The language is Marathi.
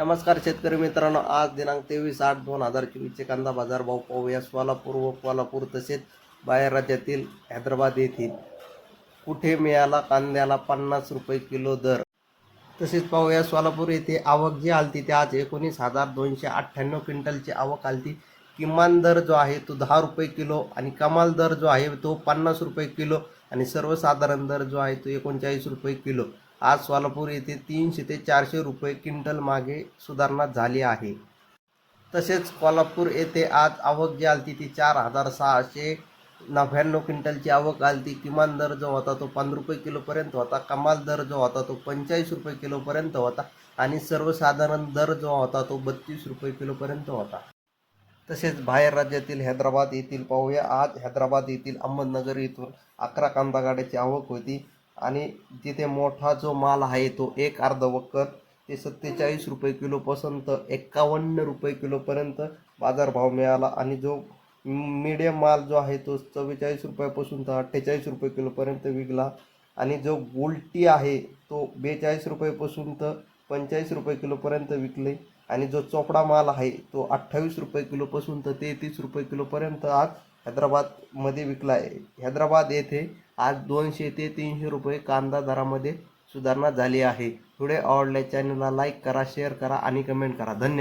नमस्कार शेतकरी मित्रांनो आज दिनांक तेवीस आठ दोन हजार चोवीसचे कांदा बाजार भाव पाहूया. सोलापूर व कोल्हापूर तसेच बाहेर राज्यातील हैदराबाद येथील. कुठे मिळाला कांद्याला पन्नास रुपये किलो दर? तसेच पाहूया सोलापूर येथे आवक जी आलती ते आज एकोणीस हजार दोनशे अठ्ठ्याण्णव क्विंटलची आवक आलती. किमान दर जो आहे तो दहा रुपये किलो आणि कमाल दर जो आहे तो पन्नास रुपये किलो आणि सर्वसाधारण दर जो आहे तो एकोणचाळीस रुपये किलो. आज सोलापूर येथे तीनशे ते चारशे रुपये क्विंटल मागे सुधारणा झाली आहे. तसेच कोल्हापूर येथे आज आवक जी आलती ती चार हजार सहाशे नव्याण्णव क्विंटलची आवक आलती. किमान दर जो होता तो पंधरा रुपये किलोपर्यंत होता. कमाल दर जो होता तो पंचेचाळीस रुपये किलोपर्यंत होता. आणि सर्वसाधारण दर जो होता तो बत्तीस रुपये किलोपर्यंत होता. तसेच बाहेर राज्यातील हैदराबाद येथील पाहूया. आज हैदराबाद येथील अहमदनगर येथून अकरा कांदा गाड्याची आवक होती. आणि तिथे मोठा जो माल आहे तो एक अर्ध वक्कर ते सत्तेचाळीस रुपये किलोपासून तर एक्कावन्न रुपये किलोपर्यंत बाजारभाव मिळाला. आणि जो मीडियम माल जो आहे तो चव्वेचाळीस रुपयापासून तर अठ्ठेचाळीस रुपये किलोपर्यंत विकला. आणि जो गोल्टी आहे तो बेचाळीस रुपयेपासून तर पंचेचाळीस रुपये किलोपर्यंत विकले. आणि जो चोपडा माल आहे तो अठ्ठावीस रुपये किलोपासून तर तेहतीस रुपये किलोपर्यंत आज हैदराबादमध्ये विकला आहे. हैदराबाद येथे आज दोनशे ते तीनशे रुपये कांदा दरामध्ये सुधारणा झाली आहे. पुढे आवडल्या चॅनलला लाईक करा शेअर करा आणि कमेंट करा. धन्यवाद.